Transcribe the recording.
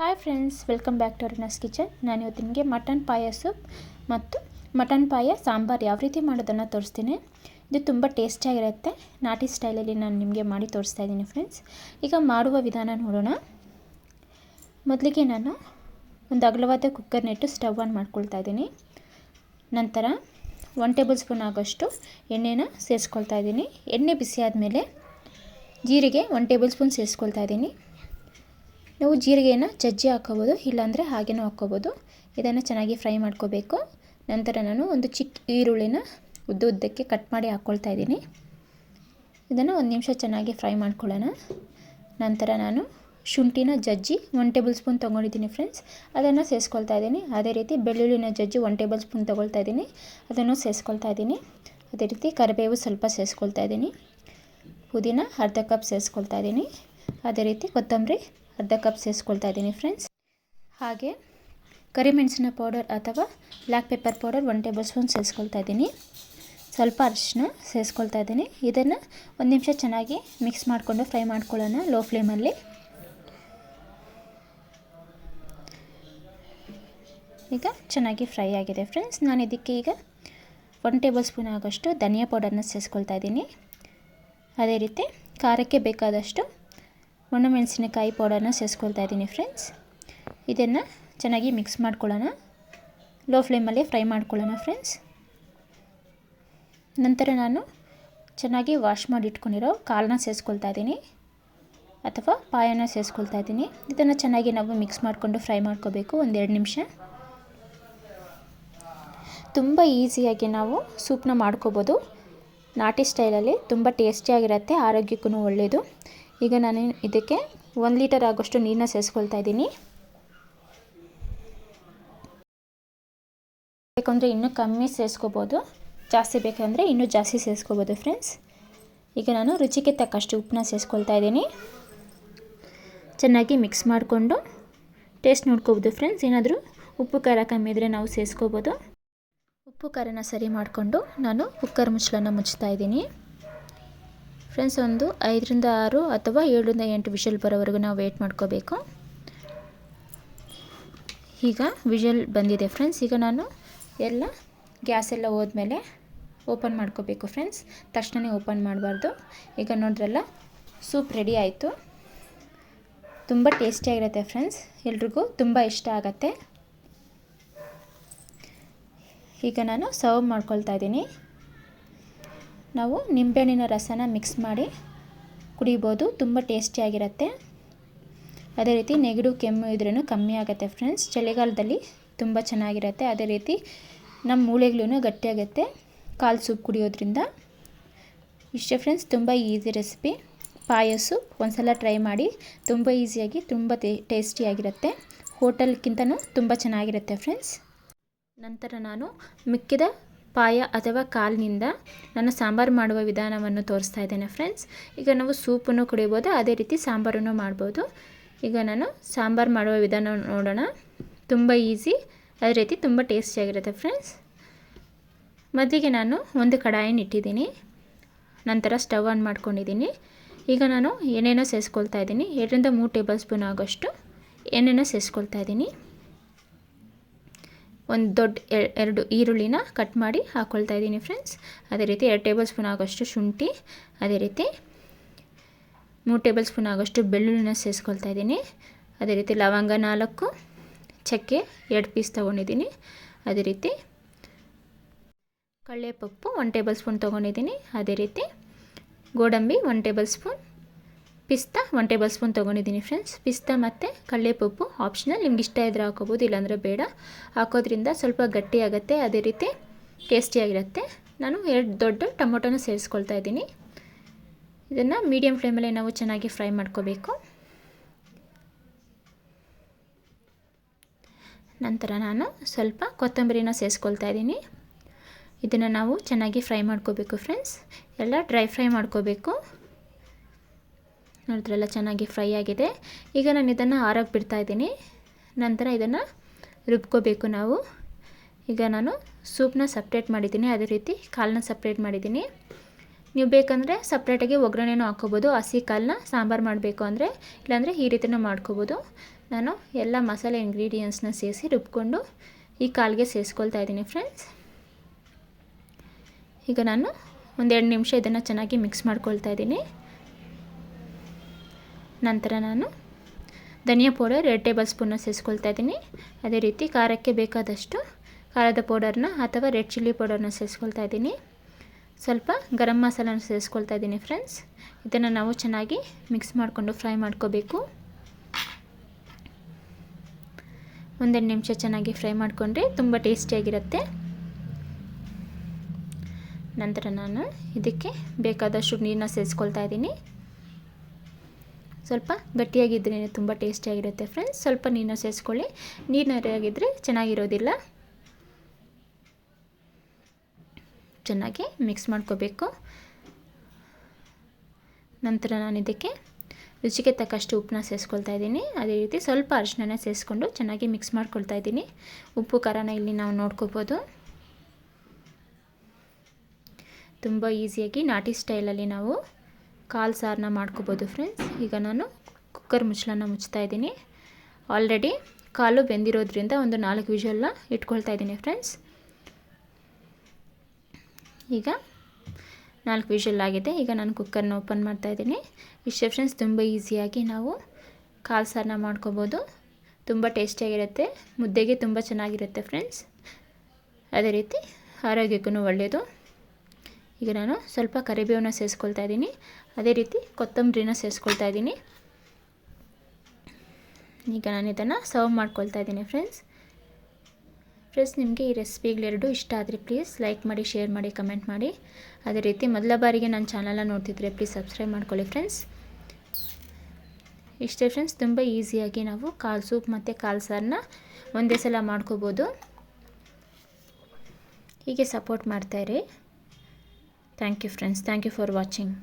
Hi friends welcome back to Aruna's kitchen ನಾನು ಇವತ್ತು ನಿಮಗೆ ಮಟನ್ ಪಾಯ ಸೂಪ್ ಮತ್ತು ಮಟನ್ ಪಾಯ ಸಾಂಬಾರು ಯಾವ ರೀತಿ ಮಾಡೋದನ್ನು ತೋರಿಸ್ತೀನಿ. ಇದು ತುಂಬ ಟೇಸ್ಟಿಯಾಗಿರುತ್ತೆ ನಾಟಿ ಸ್ಟೈಲಲ್ಲಿ ನಾನು ನಿಮಗೆ ಮಾಡಿ ತೋರಿಸ್ತಾ ಇದ್ದೀನಿ ಫ್ರೆಂಡ್ಸ್ ಈಗ ಮಾಡುವ ವಿಧಾನ ನೋಡೋಣ. ಮೊದಲಿಗೆ ನಾನು ಒಂದು ಅಗಲವಾದ ಕುಕ್ಕರ್ನಿಟ್ಟು ಸ್ಟವ್ ಆನ್ ಮಾಡ್ಕೊಳ್ತಾ ಇದ್ದೀನಿ. ನಂತರ ಒನ್ ಟೇಬಲ್ ಸ್ಪೂನ್ ಆಗೋಷ್ಟು ಎಣ್ಣೆನ ಸೇರಿಸ್ಕೊಳ್ತಾ ಇದ್ದೀನಿ. ಎಣ್ಣೆ ಬಿಸಿ ಆದಮೇಲೆ ಜೀರಿಗೆ ಒನ್ ಟೇಬಲ್ ಸ್ಪೂನ್ ಸೇರಿಸ್ಕೊಳ್ತಾ ಇದ್ದೀನಿ. ನಾವು ಜೀರಿಗೆನ ಜಜ್ಜಿ ಹಾಕ್ಕೋಬೋದು, ಇಲ್ಲಾಂದರೆ ಹಾಗೇನೂ ಹಾಕ್ಕೋಬೋದು. ಇದನ್ನು ಚೆನ್ನಾಗಿ ಫ್ರೈ ಮಾಡ್ಕೋಬೇಕು. ನಂತರ ನಾನು ಒಂದು ಚಿಕ್ಕ ಈರುಳ್ಳಿನ ಉದ್ದ ಉದ್ದಕ್ಕೆ ಕಟ್ ಮಾಡಿ ಹಾಕ್ಕೊಳ್ತಾ ಇದ್ದೀನಿ. ಇದನ್ನು ಒಂದು ನಿಮಿಷ ಚೆನ್ನಾಗಿ ಫ್ರೈ ಮಾಡ್ಕೊಳ್ಳೋಣ. ನಂತರ ನಾನು ಶುಂಠಿನ ಜಜ್ಜಿ ಒನ್ ಟೇಬಲ್ ಸ್ಪೂನ್ ತೊಗೊಂಡಿದ್ದೀನಿ ಫ್ರೆಂಡ್ಸ್. ಅದನ್ನು ಸೇರಿಸ್ಕೊಳ್ತಾ ಇದ್ದೀನಿ. ಅದೇ ರೀತಿ ಬೆಳ್ಳುಳ್ಳಿನ ಜಜ್ಜಿ ಒನ್ ಟೇಬಲ್ ಸ್ಪೂನ್ ತೊಗೊಳ್ತಾ ಇದ್ದೀನಿ. ಅದನ್ನು ಸೇರಿಸ್ಕೊಳ್ತಾ ಇದ್ದೀನಿ. ಅದೇ ರೀತಿ ಕರಿಬೇವು ಸ್ವಲ್ಪ ಸೇರಿಸ್ಕೊಳ್ತಾ ಇದ್ದೀನಿ. ಪುದೀನ ಅರ್ಧ ಕಪ್ ಸೇರಿಸ್ಕೊಳ್ತಾ ಇದ್ದೀನಿ. ಅದೇ ರೀತಿ ಕೊತ್ತಂಬರಿ ಅರ್ಧ ಕಪ್ ಸೇರಿಸ್ಕೊಳ್ತಾ ಇದ್ದೀನಿ ಫ್ರೆಂಡ್ಸ್ ಹಾಗೆ ಕರಿಮೆಣಸಿನ ಪೌಡರ್ ಅಥವಾ black pepper powder one tablespoon ಸೇರಿಸ್ಕೊಳ್ತಾ ಇದ್ದೀನಿ. ಸ್ವಲ್ಪ ಅರಿಶಿನ ಸೇರಿಸ್ಕೊಳ್ತಾ ಇದ್ದೀನಿ. ಇದನ್ನು ಒಂದು ನಿಮಿಷ ಚೆನ್ನಾಗಿ ಮಿಕ್ಸ್ ಮಾಡಿಕೊಂಡು ಫ್ರೈ ಮಾಡ್ಕೊಳ್ಳೋಣ ಲೋ ಫ್ಲೇಮಲ್ಲಿ ಈಗ ಚೆನ್ನಾಗಿ ಫ್ರೈ ಆಗಿದೆ ಫ್ರೆಂಡ್ಸ್ ನಾನು ಇದಕ್ಕೆ ಈಗ ಒನ್ ಟೇಬಲ್ ಸ್ಪೂನ್ ಆಗೋಷ್ಟು ಧನಿಯಾ ಪೌಡರ್ನ ಸೇರಿಸ್ಕೊಳ್ತಾ ಇದ್ದೀನಿ. ಅದೇ ರೀತಿ ಖಾರಕ್ಕೆ ಬೇಕಾದಷ್ಟು ಒಣಮೆಣಸಿನಕಾಯಿ ಪೌಡರ್ನ ಸೇರಿಸ್ಕೊಳ್ತಾ ಇದ್ದೀನಿ ಫ್ರೆಂಡ್ಸ್. ಇದನ್ನು ಚೆನ್ನಾಗಿ ಮಿಕ್ಸ್ ಮಾಡ್ಕೊಳ್ಳೋಣ. ಲೋ ಫ್ಲೇಮಲ್ಲೇ ಫ್ರೈ ಮಾಡ್ಕೊಳ್ಳೋಣ ಫ್ರೆಂಡ್ಸ್. ನಂತರ ನಾನು ಚೆನ್ನಾಗಿ ವಾಶ್ ಮಾಡಿ ಇಟ್ಕೊಂಡಿರೋ ಕಾಲನ್ನ ಸೇರಿಸ್ಕೊಳ್ತಾ ಇದ್ದೀನಿ. ಅಥವಾ ಪಾಯನ ಸೇರಿಸ್ಕೊಳ್ತಾ ಇದ್ದೀನಿ. ಇದನ್ನು ಚೆನ್ನಾಗಿ ನಾವು ಮಿಕ್ಸ್ ಮಾಡಿಕೊಂಡು ಫ್ರೈ ಮಾಡ್ಕೋಬೇಕು ಒಂದೆರಡು ನಿಮಿಷ. ತುಂಬ ಈಸಿಯಾಗಿ ನಾವು ಸೂಪ್ನ ಮಾಡ್ಕೋಬೋದು. ನಾಟಿ ಸ್ಟೈಲಲ್ಲಿ ತುಂಬ ಟೇಸ್ಟಿಯಾಗಿರುತ್ತೆ, ಆರೋಗ್ಯಕ್ಕೂ ಒಳ್ಳೆಯದು. ಈಗ ನಾನು ಇದಕ್ಕೆ ಒಂದು ಲೀಟರ್ ಆಗೋಷ್ಟು ನೀರನ್ನ ಸೇರಿಸ್ಕೊಳ್ತಾ ಇದ್ದೀನಿ. ಬೇಕಂದರೆ ಇನ್ನೂ ಕಮ್ಮಿ ಸೇರಿಸ್ಕೋಬೋದು ಜಾಸ್ತಿ ಬೇಕಂದರೆ ಇನ್ನೂ ಜಾಸ್ತಿ ಸೇರಿಸ್ಕೋಬೋದು ಫ್ರೆಂಡ್ಸ್. ಈಗ ನಾನು ರುಚಿಗೆ ತಕ್ಕಷ್ಟು ಉಪ್ಪನ್ನ ಸೇರಿಸ್ಕೊಳ್ತಾ ಇದ್ದೀನಿ. ಚೆನ್ನಾಗಿ ಮಿಕ್ಸ್ ಮಾಡಿಕೊಂಡು ಟೇಸ್ಟ್ ನೋಡ್ಕೋಬೋದು ಫ್ರೆಂಡ್ಸ್. ಏನಾದರೂ ಉಪ್ಪು ಖಾರ ಕಮ್ಮಿ ಇದ್ದರೆ ನಾವು ಸೇರಿಸ್ಕೋಬೋದು ಉಪ್ಪು ಖಾರನ ಸರಿ ಮಾಡಿಕೊಂಡು ನಾನು ಕುಕ್ಕರ್ ಮುಚ್ಚಳನ್ನು ಮುಚ್ತಾ ಇದ್ದೀನಿ. ಫ್ರೆಂಡ್ಸ್ ಒಂದು, ಐದರಿಂದ ಆರು ಅಥವಾ ಏಳರಿಂದ ಎಂಟು ವಿಷಲ್ ಬರೋವರೆಗೂ ನಾವು ವೇಟ್ ಮಾಡ್ಕೋಬೇಕು. ಈಗ ವಿಷಲ್ ಬಂದಿದೆ ಫ್ರೆಂಡ್ಸ್ ಈಗ ನಾನು ಎಲ್ಲ ಗ್ಯಾಸ್ ಎಲ್ಲ ಹೋದ್ಮೇಲೆ ಓಪನ್ ಮಾಡ್ಕೋಬೇಕು ಫ್ರೆಂಡ್ಸ್ ತಕ್ಷಣವೇ ಓಪನ್ ಮಾಡಬಾರ್ದು. ಈಗ ನೋಡ್ರಲ್ಲ ಸೂಪ್ ರೆಡಿ ಆಯಿತು. ತುಂಬ ಟೇಸ್ಟಿಯಾಗಿರುತ್ತೆ ಫ್ರೆಂಡ್ಸ್ ಎಲ್ರಿಗೂ ತುಂಬ ಇಷ್ಟ ಆಗುತ್ತೆ. ಈಗ ನಾನು ಸರ್ವ್ ಮಾಡ್ಕೊಳ್ತಾ ಇದ್ದೀನಿ. ನಾವು ನಿಂಬೆಹಣ್ಣಿನ ರಸನ ಮಿಕ್ಸ್ ಮಾಡಿ ಕುಡಿಬೋದು. ತುಂಬ ಟೇಸ್ಟಿಯಾಗಿರುತ್ತೆ ಅದೇ ರೀತಿ ನೆಗಡು, ಕೆಮ್ಮು ಇದ್ರೂ ಕಮ್ಮಿ ಆಗುತ್ತೆ ಫ್ರೆಂಡ್ಸ್ ಚಳಿಗಾಲದಲ್ಲಿ ತುಂಬ ಚೆನ್ನಾಗಿರುತ್ತೆ. ಅದೇ ರೀತಿ ನಮ್ಮ ಮೂಳೆಗಳೂ ಗಟ್ಟಿಯಾಗುತ್ತೆ. ಕಾಲು ಸೂಪ್ ಕುಡಿಯೋದ್ರಿಂದ. ಇಷ್ಟೇ ಫ್ರೆಂಡ್ಸ್ ತುಂಬ ಈಸಿ ರೆಸಿಪಿ ಪಾಯಸು ಒಂದ್ಸಲ ಟ್ರೈ ಮಾಡಿ. ತುಂಬ ಈಸಿಯಾಗಿ ತುಂಬ ಟೇಸ್ಟಿಯಾಗಿರುತ್ತೆ ಹೋಟೆಲ್ಗಿಂತನೂ ತುಂಬ ಚೆನ್ನಾಗಿರುತ್ತೆ ಫ್ರೆಂಡ್ಸ್ ನಂತರ ನಾನು ಮಿಕ್ಕಿದ ಪಾಯ ಅಥವಾ ಕಾಲಿನಿಂದ ನಾನು ಸಾಂಬಾರು ಮಾಡುವ ವಿಧಾನವನ್ನು ತೋರಿಸ್ತಾ ಇದ್ದೇನೆ ಫ್ರೆಂಡ್ಸ್ ಈಗ ನಾವು ಸೂಪನ್ನು ಕುಡಿಬೋದು, ಅದೇ ರೀತಿ ಸಾಂಬಾರನ್ನು ಮಾಡ್ಬೋದು. ಈಗ ನಾನು ಸಾಂಬಾರು ಮಾಡುವ ವಿಧಾನ ನೋಡೋಣ. ತುಂಬ ಈಸಿ ಅದೇ ರೀತಿ ತುಂಬ ಟೇಸ್ಟಿಯಾಗಿರುತ್ತೆ ಫ್ರೆಂಡ್ಸ್ ಮೊದಲಿಗೆ ನಾನು ಒಂದು ಕಡಾಯಿನ ಇಟ್ಟಿದ್ದೀನಿ. ನಂತರ ಸ್ಟವ್ ಆನ್ ಮಾಡ್ಕೊಂಡಿದ್ದೀನಿ. ಈಗ ನಾನು ಏನೇನೋ ಸೇರಿಸ್ಕೊಳ್ತಾ ಇದ್ದೀನಿ. ಎರಡರಿಂದ ಮೂರು ಟೇಬಲ್ ಸ್ಪೂನ್ ಆಗೋಷ್ಟು ಏನೇನೋ ಸೇರಿಸ್ಕೊಳ್ತಾ ಇದ್ದೀನಿ. ಒಂದು ದೊಡ್ಡ ಎರಡು ಈರುಳ್ಳಿನ ಕಟ್ ಮಾಡಿ ಹಾಕ್ಕೊಳ್ತಾ ಇದ್ದೀನಿ ಫ್ರೆಂಡ್ಸ್ ಅದೇ ರೀತಿ ಎರಡು ಟೇಬಲ್ ಸ್ಪೂನ್ ಆಗೋಷ್ಟು ಶುಂಠಿ, ಅದೇ ರೀತಿ ಮೂರು ಟೇಬಲ್ ಸ್ಪೂನ್ ಆಗೋಷ್ಟು ಬೆಳ್ಳುಳ್ಳಿನ ಸೇರಿಸ್ಕೊಳ್ತಾ ಇದ್ದೀನಿ. ಅದೇ ರೀತಿ ಲವಂಗ ನಾಲ್ಕು, ಚಕ್ಕೆ ಎರಡು ಪೀಸ್ ತೊಗೊಂಡಿದ್ದೀನಿ. ಅದೇ ರೀತಿ ಕಳ್ಳೆಪಪ್ಪು ಒನ್ ಟೇಬಲ್ ಸ್ಪೂನ್ ತೊಗೊಂಡಿದ್ದೀನಿ. ಅದೇ ರೀತಿ ಗೋಡಂಬಿ ಒನ್ ಟೇಬಲ್ ಸ್ಪೂನ್ ಪಿಸ್ತಾ ಒನ್ ಟೇಬಲ್ ಸ್ಪೂನ್ ತೊಗೊಂಡಿದ್ದೀನಿ ಫ್ರೆಂಡ್ಸ್ ಪಿಸ್ತಾ ಮತ್ತು ಕಡಲೆಪಪ್ಪು ಆಪ್ಷನಲ್ ನಿಮ್ಗೆ ಇಷ್ಟ ಇದ್ದರೆ ಹಾಕೋಬೋದು, ಇಲ್ಲಾಂದರೆ ಬೇಡ. ಹಾಕೋದ್ರಿಂದ ಸ್ವಲ್ಪ ಗಟ್ಟಿಯಾಗುತ್ತೆ ಅದೇ ರೀತಿ ಟೇಸ್ಟಿಯಾಗಿರುತ್ತೆ ನಾನು ಎರಡು ದೊಡ್ಡ ಟೊಮೊಟೊನ ಸೇರಿಸ್ಕೊಳ್ತಾ ಇದ್ದೀನಿ. ಇದನ್ನು ಮೀಡಿಯಮ್ ಫ್ಲೇಮಲ್ಲೇ ನಾವು ಚೆನ್ನಾಗಿ ಫ್ರೈ ಮಾಡ್ಕೋಬೇಕು. ನಂತರ ನಾನು ಸ್ವಲ್ಪ ಕೊತ್ತಂಬರಿನ ಸೇರಿಸ್ಕೊಳ್ತಾ ಇದ್ದೀನಿ. ಇದನ್ನು ನಾವು ಚೆನ್ನಾಗಿ ಫ್ರೈ ಮಾಡ್ಕೋಬೇಕು ಫ್ರೆಂಡ್ಸ್ ಎಲ್ಲ ಡ್ರೈ ಫ್ರೈ ಮಾಡ್ಕೋಬೇಕು. ನೋಡಿದ್ರೆಲ್ಲ ಚೆನ್ನಾಗಿ ಫ್ರೈ ಆಗಿದೆ. ಈಗ ನಾನು ಇದನ್ನು ಆರೋಗಿ ಬಿಡ್ತಾ ಇದ್ದೀನಿ. ನಂತರ ಇದನ್ನು ರುಬ್ಕೋಬೇಕು ನಾವು. ಈಗ ನಾನು ಸೂಪ್ನ ಸಪ್ರೇಟ್ ಮಾಡಿದ್ದೀನಿ. ಅದೇ ರೀತಿ ಕಾಲನ್ನ ಸಪ್ರೇಟ್ ಮಾಡಿದ್ದೀನಿ. ನೀವು ಬೇಕಂದರೆ ಸಪ್ರೇಟಾಗಿ ಒಗ್ಗರಣೆನೂ ಹಾಕ್ಕೋಬೋದು. ಹಸಿ ಕಾಲನ್ನ ಸಾಂಬಾರು ಮಾಡಬೇಕು ಅಂದರೆ, ಇಲ್ಲಾಂದರೆ ಈ ರೀತಿನೂ ಮಾಡ್ಕೋಬೋದು. ನಾನು ಎಲ್ಲ ಮಸಾಲೆ ಇಂಗ್ರೀಡಿಯೆಂಟ್ಸ್ನ ಸೇರಿಸಿ ರುಬ್ಕೊಂಡು ಈ ಕಾಲಿಗೆ ಸೇರಿಸ್ಕೊಳ್ತಾ ಇದ್ದೀನಿ ಫ್ರೆಂಡ್ಸ್ ಈಗ ನಾನು ಒಂದೆರಡು ನಿಮಿಷ ಇದನ್ನು ಚೆನ್ನಾಗಿ ಮಿಕ್ಸ್ ಮಾಡ್ಕೊಳ್ತಾ ಇದ್ದೀನಿ. ನಂತರ ನಾನು ಧನಿಯಾ ಪೌಡರ್ ಎರಡು ಟೇಬಲ್ ಸ್ಪೂನ್ನ ಸೇರಿಸ್ಕೊಳ್ತಾ ಇದ್ದೀನಿ. ಅದೇ ರೀತಿ ಖಾರಕ್ಕೆ ಬೇಕಾದಷ್ಟು ಖಾರದ ಪೌಡರ್ನ ಅಥವಾ ರೆಡ್ ಚಿಲ್ಲಿ ಪೌಡರ್ನ ಸೇರಿಸ್ಕೊಳ್ತಾ ಇದ್ದೀನಿ. ಸ್ವಲ್ಪ ಗರಂ ಮಸಾಲನ ಸೇರಿಸ್ಕೊಳ್ತಾ ಇದ್ದೀನಿ ಫ್ರೆಂಡ್ಸ್. ಇದನ್ನು ನಾವು ಚೆನ್ನಾಗಿ ಮಿಕ್ಸ್ ಮಾಡಿಕೊಂಡು ಫ್ರೈ ಮಾಡ್ಕೋಬೇಕು. ಒಂದೆರಡು ನಿಮಿಷ ಚೆನ್ನಾಗಿ ಫ್ರೈ ಮಾಡಿಕೊಂಡ್ರೆ ತುಂಬ ಟೇಸ್ಟಿಯಾಗಿರುತ್ತೆ ನಂತರ ನಾನು ಇದಕ್ಕೆ ಬೇಕಾದಷ್ಟು ನೀರನ್ನ ಸೇರಿಸ್ಕೊಳ್ತಾ ಇದ್ದೀನಿ. ಸ್ವಲ್ಪ ಗಟ್ಟಿಯಾಗಿದ್ದರೆ ತುಂಬ ಟೇಸ್ಟಿಯಾಗಿರುತ್ತೆ ಫ್ರೆಂಡ್ಸ್ ಸ್ವಲ್ಪ ನೀರನ್ನ ಸೇರಿಸ್ಕೊಳ್ಳಿ ನೀರು ನರಿಯಾಗಿದ್ದರೆ ಚೆನ್ನಾಗಿರೋದಿಲ್ಲ. ಚೆನ್ನಾಗಿ ಮಿಕ್ಸ್ ಮಾಡ್ಕೋಬೇಕು. ನಂತರ ನಾನು ಇದಕ್ಕೆ ರುಚಿಗೆ ತಕ್ಕಷ್ಟು ಉಪ್ಪನ್ನ ಸೇರಿಸ್ಕೊಳ್ತಾ ಇದ್ದೀನಿ. ಅದೇ ರೀತಿ ಸ್ವಲ್ಪ ಅರಿಶಿನ ಸೇರಿಸ್ಕೊಂಡು ಚೆನ್ನಾಗಿ ಮಿಕ್ಸ್ ಮಾಡ್ಕೊಳ್ತಾ ಇದ್ದೀನಿ. ಉಪ್ಪು, ಖಾರನ ಇಲ್ಲಿ ನಾವು ನೋಡ್ಕೋಬೋದು. ತುಂಬ ಈಸಿಯಾಗಿ ನಾಟಿ ಸ್ಟೈಲಲ್ಲಿ ನಾವು ಕಾಲು ಸಾರನ್ನ ಮಾಡ್ಕೋಬೋದು ಫ್ರೆಂಡ್ಸ್ ಈಗ ನಾನು ಕುಕ್ಕರ್ ಮುಚ್ಚಳನ್ನ ಮುಚ್ತಾ ಇದ್ದೀನಿ. ಆಲ್ರೆಡಿ ಕಾಲು ಬೆಂದಿರೋದ್ರಿಂದ ಒಂದು ನಾಲ್ಕು ವಿಷಲ್ನ ಇಟ್ಕೊಳ್ತಾ ಇದ್ದೀನಿ ಫ್ರೆಂಡ್ಸ್ ಈಗ ನಾಲ್ಕು ವಿಷಲ್ ಆಗಿದೆ. ಈಗ ನಾನು ಕುಕ್ಕರ್ನ ಓಪನ್ ಮಾಡ್ತಾ ಇದ್ದೀನಿ. ಇಷ್ಟೇ ಫ್ರೆಂಡ್ಸ್ ತುಂಬ ಈಸಿಯಾಗಿ ನಾವು ಕಾಲು ಸಾರನ್ನ ಮಾಡ್ಕೋಬೋದು. ತುಂಬ ಟೇಸ್ಟಿಯಾಗಿರುತ್ತೆ ಮುದ್ದೆಗೆ ತುಂಬ ಚೆನ್ನಾಗಿರುತ್ತೆ ಫ್ರೆಂಡ್ಸ್ ಅದೇ ರೀತಿ ಆರೋಗ್ಯಕ್ಕೂ ಒಳ್ಳೆಯದು ಈಗ ನಾನು ಸ್ವಲ್ಪ ಕರಿಬೇವನ್ನ ಸೇರಿಸ್ಕೊಳ್ತಾ ಇದ್ದೀನಿ. ಅದೇ ರೀತಿ ಕೊತ್ತಂಬರಿನ ಸೇರಿಸ್ಕೊಳ್ತಾ ಇದ್ದೀನಿ. ಈಗ ನಾನು ಇದನ್ನು ಸರ್ವ್ ಮಾಡ್ಕೊಳ್ತಾ ಇದ್ದೀನಿ ಫ್ರೆಂಡ್ಸ್ ಫ್ರೆಂಡ್ಸ್ ನಿಮಗೆ ಈ ರೆಸಿಪಿಗಳೆರಡು ಇಷ್ಟ ಆದರೆ ಪ್ಲೀಸ್ ಲೈಕ್ ಮಾಡಿ ಶೇರ್ ಮಾಡಿ ಕಮೆಂಟ್ ಮಾಡಿ. ಅದೇ ರೀತಿ ಮೊದಲ ಬಾರಿಗೆ ನನ್ನ ಚಾನಲನ್ನು ನೋಡ್ತಿದ್ರೆ ಪ್ಲೀಸ್ ಸಬ್ಸ್ಕ್ರೈಬ್ ಮಾಡ್ಕೊಳ್ಳಿ ಫ್ರೆಂಡ್ಸ್ ಇಷ್ಟೇ ಫ್ರೆಂಡ್ಸ್ ತುಂಬ ಈಸಿಯಾಗಿ ನಾವು ಕಾಲು ಸೂಪ್ ಮತ್ತು ಕಾಲು ಸಾರನ್ನ ಒಂದೇ ಸಲ ಮಾಡ್ಕೋಬೋದು. ಹೀಗೆ support ಮಾಡ್ತಾಯಿರಿ thank you friends thank you for watching